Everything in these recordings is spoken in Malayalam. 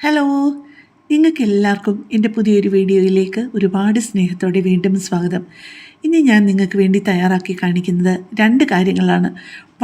ഹലോ നിങ്ങൾക്ക് എല്ലാവർക്കും എന്റെ പുതിയൊരു വീഡിയോയിലേക്ക് ഒരുപാട് സ്നേഹത്തോടെ വീണ്ടും സ്വാഗതം. ഇനി ഞാൻ നിങ്ങൾക്ക് വേണ്ടി തയ്യാറാക്കി കാണിക്കുന്നത് രണ്ട് കാര്യങ്ങളാണ്.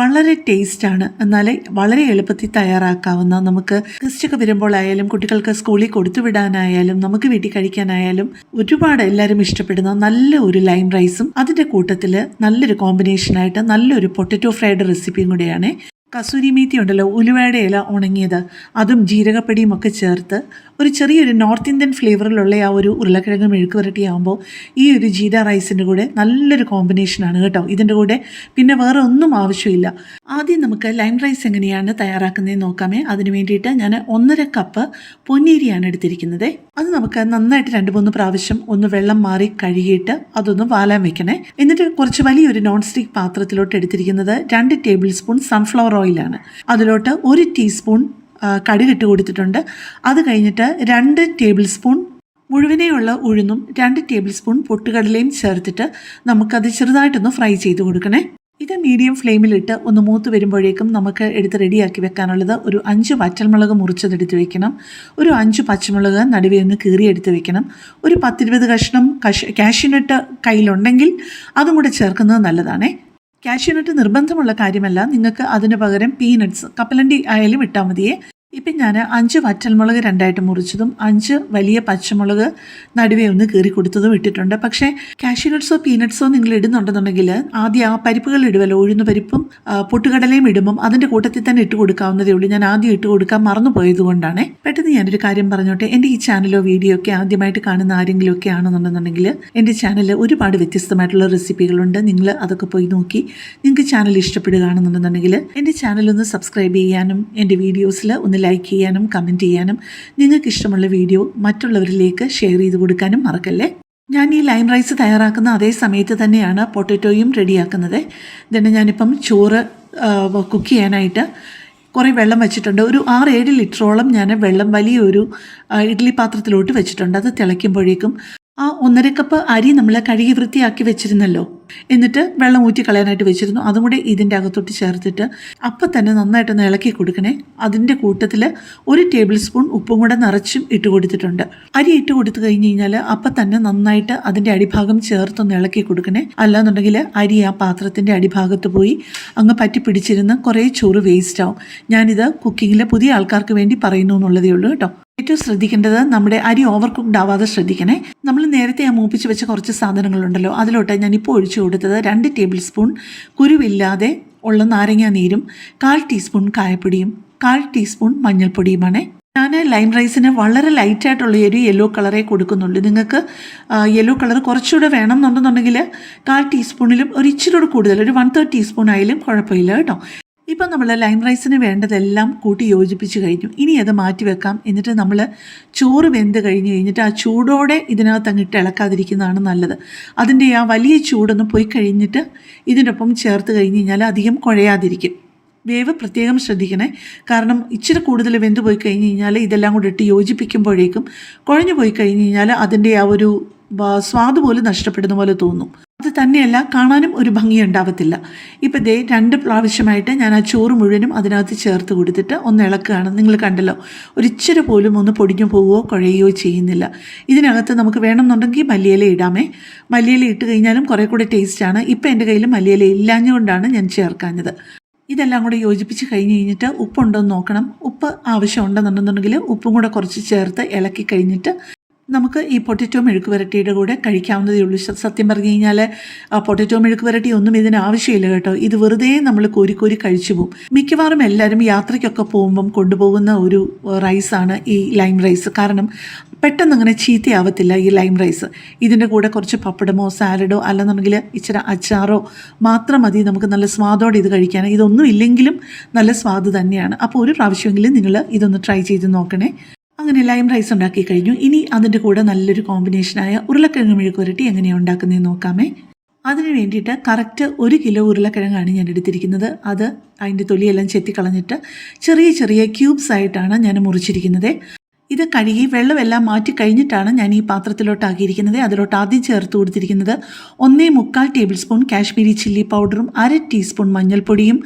വളരെ ടേസ്റ്റാണ്. എന്നാൽ വളരെ എളുപ്പത്തിൽ തയ്യാറാക്കാവുന്ന നമുക്ക് ഗസ്റ്റൊക്കെ വരുമ്പോഴായാലും കുട്ടികൾക്ക് സ്കൂളിൽ കൊടുത്തു വിടാനായാലും നമുക്ക് വീട്ടിൽ കഴിക്കാനായാലും ഒരുപാട് എല്ലാവരും ഇഷ്ടപ്പെടുന്ന നല്ല ഒരു ലൈം റൈസും അതിന്റെ കൂട്ടത്തിൽ നല്ലൊരു കോമ്പിനേഷനായിട്ട് നല്ലൊരു പൊട്ടറ്റോ ഫ്രൈഡ് റെസിപ്പിയും കൂടെയാണ്. കസൂരി മീത്തി ഉണ്ടല്ലോ ഉലുവയുടെ ഇല ഉണങ്ങിയത്. അതും ജീരകപ്പൊടിയും ഒക്കെ ചേർത്ത് ഒരു ചെറിയൊരു നോർത്ത് ഇന്ത്യൻ ഫ്ലേവറിലുള്ള ആ ഒരു ഉരുളക്കിഴങ്ങ് മെഴുക്ക് വരട്ടിയാകുമ്പോൾ ഈ ഒരു ജീര റൈസിന്റെ കൂടെ നല്ലൊരു കോമ്പിനേഷനാണ് കേട്ടോ. ഇതിന്റെ കൂടെ പിന്നെ വേറെ ഒന്നും ആവശ്യമില്ല. ആദ്യം നമുക്ക് ലൈം റൈസ് എങ്ങനെയാണ് തയ്യാറാക്കുന്നതെന്ന് നോക്കാമേ. അതിന് വേണ്ടിയിട്ട് ഞാൻ ഒന്നര കപ്പ് പൊന്നീരിയാണ് എടുത്തിരിക്കുന്നത്. അത് നമുക്ക് നന്നായിട്ട് രണ്ട് മൂന്ന് പ്രാവശ്യം ഒന്ന് വെള്ളം മാറി കഴുകിയിട്ട് അതൊന്ന് വാലാൻ വെക്കണേ. എന്നിട്ട് കുറച്ച് വലിയൊരു നോൺ സ്റ്റിക്ക് പാത്രത്തിലോട്ട് എടുത്തിരിക്കുന്നത് രണ്ട് ടേബിൾ സ്പൂൺ സൺഫ്ലവർ ഓയിലാണ് അതിലോട്ട് ഒരു ടീസ്പൂൺ കടുകിട്ട് കൊടുത്തിട്ടുണ്ട്. അത് കഴിഞ്ഞിട്ട് രണ്ട് ടേബിൾ സ്പൂൺ മുഴുവനെയുള്ള ഉഴുന്നും രണ്ട് ടേബിൾ സ്പൂൺ പൊട്ടുകടലയും ചേർത്തിട്ട് നമുക്കത് ചെറുതായിട്ടൊന്ന് ഫ്രൈ ചെയ്ത് കൊടുക്കണേ. ഇത് മീഡിയം ഫ്ലെയിമിലിട്ട് ഒന്ന് മൂത്ത് വരുമ്പോഴേക്കും നമുക്ക് എടുത്ത് റെഡിയാക്കി വെക്കാനുള്ളത് ഒരു അഞ്ച് വറ്റൽമുളക് മുറിച്ചതെടുത്ത് വെക്കണം. ഒരു അഞ്ച് പച്ചമുളക് നടുവേ ഒന്ന് കീറിയെടുത്ത് വെക്കണം. ഒരു പത്തിരുപത് കഷ്ണം കഷ് കാഷ്യൂനട്ട് കയ്യിലുണ്ടെങ്കിൽ അതും കൂടെ ചേർക്കുന്നത് നല്ലതാണേ. കാഷ്യൂനട്ട് നിർബന്ധമുള്ള കാര്യമല്ല. നിങ്ങൾക്ക് അതിന് പകരം പീനട്ട്സ് കപ്പലണ്ടി ആയാലും ഇട്ടാൽ മതിയേ. ഇപ്പം ഞാൻ അഞ്ച് വറ്റൽമുളക് രണ്ടായിട്ട് മുറിച്ചതും അഞ്ച് വലിയ പച്ചമുളക് നടുവേ ഒന്ന് കീറി കൊടുത്തതും ഇട്ടിട്ടുണ്ട്. പക്ഷേ കാഷ്യൂനട്ട്സോ പീനട്ട്സോ നിങ്ങൾ ഇടുന്നുണ്ടെന്നുണ്ടെങ്കിൽ ആദ്യം ആ പരിപ്പുകൾ ഇടുമല്ലോ ഉഴുന്ന പരിപ്പും പൊട്ടുകടലയും ഇടുമ്പം അതിന്റെ കൂട്ടത്തിൽ തന്നെ ഇട്ട് കൊടുക്കാവുന്നതേ ഉള്ളൂ. ഞാൻ ആദ്യം ഇട്ട് കൊടുക്കാൻ മറന്നു പോയതുകൊണ്ടാണ് പെട്ടെന്ന് ഞാനൊരു കാര്യം പറഞ്ഞോട്ടെ. എന്റെ ഈ ചാനലോ വീഡിയോ ഒക്കെ ആദ്യമായിട്ട് കാണുന്ന ആരെങ്കിലും ഒക്കെ ആണെന്നുണ്ടെന്നുണ്ടെങ്കിൽ എന്റെ ചാനലിൽ ഒരുപാട് വ്യത്യസ്തമായിട്ടുള്ള റെസിപ്പികളുണ്ട്. നിങ്ങൾ അതൊക്കെ പോയി നോക്കി നിങ്ങൾക്ക് ചാനൽ ഇഷ്ടപ്പെടുകയാണെന്നുണ്ടെന്നുണ്ടെങ്കിൽ എന്റെ ചാനലൊന്ന് സബ്സ്ക്രൈബ് ചെയ്യാനും എന്റെ വീഡിയോസിൽ ഒന്ന് ലൈക്ക് ചെയ്യാനും കമന്റ് ചെയ്യാനും നിങ്ങൾക്ക് ഇഷ്ടമുള്ള വീഡിയോ മറ്റുള്ളവരിലേക്ക് ഷെയർ ചെയ്ത് കൊടുക്കാനും മറക്കല്ലേ? ഞാൻ ഈ ലൈം റൈസ് തയ്യാറാക്കുന്ന അതേ സമയത്ത് തന്നെയാണ് പൊട്ടറ്റോയും റെഡിയാക്കുന്നത് ഇതന്നെ ഞാനിപ്പം ചോറ് കുക്ക് ചെയ്യാനായിട്ട് കുറേ വെള്ളം വെച്ചിട്ടുണ്ട്. ഒരു ആറ് ഏഴ് ലിറ്ററോളം ഞാൻ വെള്ളം വലിയൊരു ഇഡ്ഡലി പാത്രത്തിലോട്ട് വെച്ചിട്ടുണ്ട്. അത് തിളയ്ക്കുമ്പോഴേക്കും ആ ഒന്നര കപ്പ് അരി നമ്മൾ കഴുകി വൃത്തിയാക്കി വെച്ചിരുന്നല്ലോ. എന്നിട്ട് വെള്ളം ഊറ്റി കളയാനായിട്ട് വെച്ചിരുന്നു. അതും കൂടി ഇതിന്റെ അകത്തോട്ട് ചേർത്തിട്ട് അപ്പം തന്നെ നന്നായിട്ടൊന്ന് ഇളക്കി കൊടുക്കണേ. അതിന്റെ കൂട്ടത്തിൽ ഒരു ടേബിൾ സ്പൂൺ ഉപ്പും കൂടെ നിറച്ചും ഇട്ട് കൊടുത്തിട്ടുണ്ട്. അരി ഇട്ട് കൊടുത്തു കഴിഞ്ഞ് കഴിഞ്ഞാൽ അപ്പം തന്നെ നന്നായിട്ട് അതിന്റെ അടിഭാഗം ചേർത്തൊന്ന് ഇളക്കി കൊടുക്കണേ. അല്ലാന്നുണ്ടെങ്കിൽ അരി ആ പാത്രത്തിന്റെ അടിഭാഗത്ത് പോയി അങ്ങ് പറ്റി പിടിച്ചിരുന്ന് കുറേ ചോറ് വേസ്റ്റ് ആവും. ഞാനിത് കുക്കിങ്ങിൽ പുതിയ ആൾക്കാർക്ക് വേണ്ടി പറയുന്നു എന്നുള്ളതേ ഉള്ളൂ കേട്ടോ. ഏറ്റവും ശ്രദ്ധിക്കേണ്ടത് നമ്മുടെ അരി ഓവർ കുക്ക്ഡ് ആവാതെ ശ്രദ്ധിക്കണേ. നമ്മൾ നേരത്തെ ആ മൂപ്പിച്ച് വെച്ച കുറച്ച് സാധനങ്ങളുണ്ടല്ലോ അതിലോട്ട് ഞാൻ ഇപ്പോൾ ഒഴിച്ചു കൊടുത്തത് രണ്ട് ടേബിൾ സ്പൂൺ കുരുവില്ലാതെ ഉള്ള നാരങ്ങാ നീരും കാൽ ടീസ്പൂൺ കായപ്പൊടിയും കാൽ ടീസ്പൂൺ മഞ്ഞൾപ്പൊടിയുമാണ്. ഞാൻ ലൈം റൈസിന് വളരെ ലൈറ്റായിട്ടുള്ള ഒരു യെല്ലോ കളറേ കൊടുക്കുന്നുള്ളൂ. നിങ്ങൾക്ക് യെല്ലോ കളർ കുറച്ചുകൂടെ വേണം എന്നുണ്ടെന്നുണ്ടെങ്കിൽ കാൽ ടീസ്പൂണിലും ഒരു ഇച്ചിരി കൂടെ കൂടുതൽ ഒരു വൺ തേർഡ് ടീസ്പൂൺ ആയാലും കുഴപ്പമില്ല കേട്ടോ. ഇപ്പം നമ്മൾ ലൈം റൈസിന് വേണ്ടതെല്ലാം കൂട്ടി യോജിപ്പിച്ച് കഴിഞ്ഞു. ഇനി അത് മാറ്റി വെക്കാം. എന്നിട്ട് നമ്മൾ ചോറ് വെന്ത് കഴിഞ്ഞ് കഴിഞ്ഞിട്ട് ആ ചൂടോടെ ഇതിനകത്ത് അങ്ങിട്ട് ഇളക്കാതിരിക്കുന്നതാണ് നല്ലത്. അതിന്റെ ആ വലിയ ചൂടൊന്ന് പോയി കഴിഞ്ഞിട്ട് ഇതിനൊപ്പം ചേർത്ത് കഴിഞ്ഞ് കഴിഞ്ഞാൽ അധികം കുഴയാതിരിക്കും. വേവ് പ്രത്യേകം ശ്രദ്ധിക്കണേ. കാരണം ഇച്ചിരി കൂടുതൽ വെന്ത് പോയി കഴിഞ്ഞ് കഴിഞ്ഞാൽ ഇതെല്ലാം കൂടി ഇട്ട് യോജിപ്പിക്കുമ്പോഴേക്കും കുഴഞ്ഞു പോയി കഴിഞ്ഞ് കഴിഞ്ഞാൽ അതിന്റെ ആ ഒരു സ്വാദ് പോലും നഷ്ടപ്പെടുന്ന പോലെ തോന്നും. തന്നെയല്ല കാണാനും ഒരു ഭംഗി ഉണ്ടാവത്തില്ല. ഇപ്പം ദേ രണ്ട് പ്രാവശ്യമായിട്ട് ഞാൻ ആ ചോറ് മുഴുവനും അതിനകത്ത് ചേർത്ത് കൊടുത്തിട്ട് ഒന്ന് ഇളക്കുകയാണ്. നിങ്ങൾ കണ്ടല്ലോ ഒരിച്ചിരി പോലും ഒന്ന് പൊടിഞ്ഞു പോവുകയോ കുഴയുകയോ ചെയ്യുന്നില്ല. ഇതിനകത്ത് നമുക്ക് വേണമെന്നുണ്ടെങ്കിൽ മല്ലിയില ഇടാമേ. മല്ലിയില ഇട്ട് കഴിഞ്ഞാലും കുറേ കൂടെ ടേസ്റ്റാണ് ഇപ്പം എന്റെ കയ്യിൽ മല്ലിയില ഇല്ലാഞ്ഞുകൊണ്ടാണ് ഞാൻ ചേർക്കാഞ്ഞത്. ഇതെല്ലാം കൂടെ യോജിപ്പിച്ച് കഴിഞ്ഞ് കഴിഞ്ഞിട്ട് ഉപ്പുണ്ടോ എന്ന് നോക്കണം. ഉപ്പ് ആവശ്യമുണ്ടെന്നുണ്ടെന്നുണ്ടെങ്കിൽ ഉപ്പും കൂടെ കുറച്ച് ചേർത്ത് ഇളക്കി കഴിഞ്ഞിട്ട് നമുക്ക് ഈ പൊട്ടറ്റോ മെഴുക്ക് വരട്ടിയുടെ കൂടെ കഴിക്കാവുന്നതേ ഉള്ളൂ. സത്യം പറഞ്ഞു കഴിഞ്ഞാൽ പൊട്ടറ്റോ മെഴുക്ക് വരട്ടി ഒന്നും ഇതിന് ആവശ്യമില്ല കേട്ടോ. ഇത് വെറുതെ നമ്മൾ കോരി കോരി കഴിച്ചു പോകും. മിക്കവാറും എല്ലാവരും യാത്രയ്ക്കൊക്കെ പോകുമ്പം കൊണ്ടുപോകുന്ന ഒരു റൈസാണ് ഈ ലൈം റൈസ്. കാരണം പെട്ടെന്ന് അങ്ങനെ ചീത്തയാവത്തില്ല ഈ ലൈം റൈസ്. ഇതിന്റെ കൂടെ കുറച്ച് പപ്പടമോ സാലഡോ അല്ലെന്നുണ്ടെങ്കിൽ ഇച്ചിരി അച്ചാറോ മാത്രം മതി നമുക്ക് നല്ല സ്വാദോടെ ഇത് കഴിക്കാൻ. ഇതൊന്നും ഇല്ലെങ്കിലും നല്ല സ്വാദ് തന്നെയാണ്. അപ്പോൾ ഒരു പ്രാവശ്യമെങ്കിലും നിങ്ങൾ ഇതൊന്ന് ട്രൈ ചെയ്ത് നോക്കണേ. അങ്ങനെ ലൈം റൈസ് ഉണ്ടാക്കി കഴിഞ്ഞു. ഇനി അതിന്റെ കൂടെ നല്ലൊരു കോമ്പിനേഷനായ ഉരുളക്കിഴങ്ങ് മെഴുക്ക് പുരട്ടി എങ്ങനെയാണ് ഉണ്ടാക്കുന്നതെന്ന് നോക്കാമേ. അതിന് വേണ്ടിയിട്ട് കറക്റ്റ് ഒരു കിലോ ഉരുളക്കിഴങ്ങാണ് ഞാൻ എടുത്തിരിക്കുന്നത്. അത് അതിന്റെ തൊലിയെല്ലാം ചെത്തിക്കളഞ്ഞിട്ട് ചെറിയ ചെറിയ ക്യൂബ്സ് ആയിട്ടാണ് ഞാൻ മുറിച്ചിരിക്കുന്നത്. ഇത് കഴുകി വെള്ളമെല്ലാം മാറ്റി കഴിഞ്ഞിട്ടാണ് ഞാൻ ഈ പാത്രത്തിലോട്ടാക്കിയിരിക്കുന്നത്. അതിലോട്ട് ആദ്യം ചേർത്ത് കൊടുത്തിരിക്കുന്നത് ഒന്നേ മുക്കാൽ ടേബിൾ സ്പൂൺ കാശ്മീരി ചില്ലി പൗഡറും അര ടീസ്പൂൺ മഞ്ഞൾപ്പൊടിയും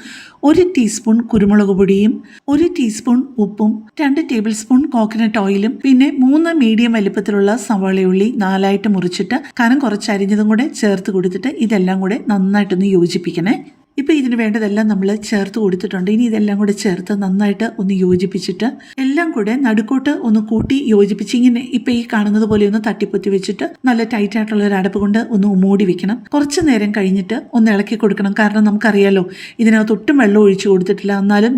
ഒരു ടീസ്പൂൺ കുരുമുളക് പൊടിയും ഒരു ടീസ്പൂൺ ഉപ്പും രണ്ട് ടേബിൾ സ്പൂൺ കോക്കനട്ട് ഓയിലും പിന്നെ മൂന്ന് മീഡിയം വലിപ്പത്തിലുള്ള സവാളയുള്ളി നാലായിട്ട് മുറിച്ചിട്ട് കനം കുറച്ച് അരിഞ്ഞതും കൂടെ ചേർത്ത് കൊടുത്തിട്ട് ഇതെല്ലാം കൂടെ നന്നായിട്ടൊന്ന് യോജിപ്പിക്കണേ. ഇപ്പോൾ ഇതിന് വേണ്ടതെല്ലാം നമ്മൾ ചേർത്ത് കൊടുത്തിട്ടുണ്ട്. ഇനി ഇതെല്ലാം കൂടെ ചേർത്ത് നന്നായിട്ട് ഒന്ന് യോജിപ്പിച്ചിട്ട് എല്ലാം കൂടെ നടുക്കോട്ട് ഒന്ന് കൂട്ടി യോജിപ്പിച്ച് ഇങ്ങനെ ഇപ്പോൾ ഈ കാണുന്നത് പോലെ ഒന്ന് തട്ടിപ്പൊത്തി വെച്ചിട്ട് നല്ല ടൈറ്റ് ആയിട്ടുള്ള ഒരു അടപ്പ് കൊണ്ട് ഒന്ന് മൂടി വെക്കണം. കുറച്ച് നേരം കഴിഞ്ഞിട്ട് ഒന്ന് ഇളക്കി കൊടുക്കണം. കാരണം നമുക്കറിയാലോ ഇതിനകത്ത് ഒട്ടും വെള്ളം ഒഴിച്ചു കൊടുത്തിട്ടില്ല. എന്നാലും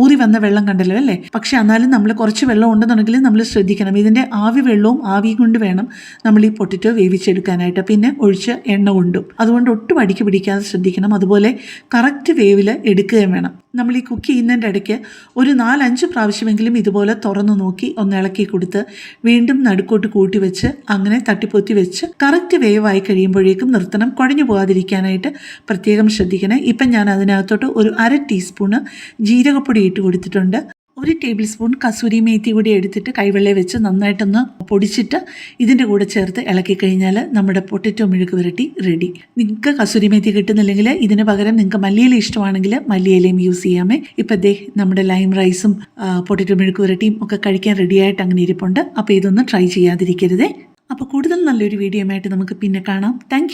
ഊറി വന്ന വെള്ളം കണ്ടല്ലോ അല്ലേ? പക്ഷെ എന്നാലും നമ്മൾ കുറച്ച് വെള്ളം ഉണ്ടെന്നുണ്ടെങ്കിൽ നമ്മൾ ശ്രദ്ധിക്കണം. ഇതിന്റെ ആവി വെള്ളവും ആവിയും കൊണ്ട് വേണം നമ്മൾ ഈ പൊട്ടിറ്റോ വേവിച്ചെടുക്കാനായിട്ട്. പിന്നെ ഒഴിച്ച് എണ്ണ കൊണ്ടും. അതുകൊണ്ട് ഒട്ടും അടിക്ക് പിടിക്കാതെ ശ്രദ്ധിക്കണം. അതുപോലെ കറക്റ്റ് വേവിൽ എടുക്കുകയും വേണം. നമ്മൾ ഈ കുക്ക് ചെയ്യുന്നതിന്റെ ഇടയ്ക്ക് ഒരു നാലഞ്ച് പ്രാവശ്യമെങ്കിലും ഇതുപോലെ തുറന്നു നോക്കി ഒന്ന് ഇളക്കി കൊടുത്ത് വീണ്ടും നടുക്കോട്ട് കൂട്ടി വെച്ച് അങ്ങനെ തട്ടിപ്പൊത്തി വെച്ച് കറക്റ്റ് വേവായി കഴിയുമ്പോഴേക്കും നിർത്തണം. കുഴഞ്ഞു പോകാതിരിക്കാനായിട്ട് പ്രത്യേകം ശ്രദ്ധിക്കണം. ഇപ്പം ഞാൻ അതിനകത്തോട്ട് ഒരു അര ടീസ്പൂണ് ജീരകപ്പൊടി ഇട്ട് കൊടുത്തിട്ടുണ്ട്. ഒരു ടേബിൾ സ്പൂൺ കസൂരി മേത്തി കൂടി എടുത്തിട്ട് കൈവെള്ളയിൽ വെച്ച് നന്നായിട്ടൊന്ന് പൊടിച്ചിട്ട് ഇതിന്റെ കൂടെ ചേർത്ത് ഇളക്കി കഴിഞ്ഞാൽ നമ്മുടെ പൊട്ടറ്റോ മെഴുക്ക് പുരട്ടി റെഡി നിങ്ങൾക്ക് കസൂരി മേത്തി കിട്ടുന്നില്ലെങ്കിൽ ഇതിന് പകരം നിങ്ങൾക്ക് മല്ലിയില ഇഷ്ടമാണെങ്കിൽ മല്ലിയിലയും യൂസ് ചെയ്യാമേ. ഇപ്പം ദേ നമ്മുടെ ലൈം റൈസും പൊട്ടറ്റോ മെഴുക്ക് പുരട്ടിയും ഒക്കെ കഴിക്കാൻ റെഡിയായിട്ട് അങ്ങനെ ഇരിപ്പുണ്ട്. അപ്പോൾ ഇതൊന്ന് ട്രൈ ചെയ്യാതിരിക്കരുതേ. അപ്പോൾ കൂടുതൽ നല്ലൊരു വീഡിയോ ആയിട്ട് നമുക്ക് പിന്നെ കാണാം. താങ്ക്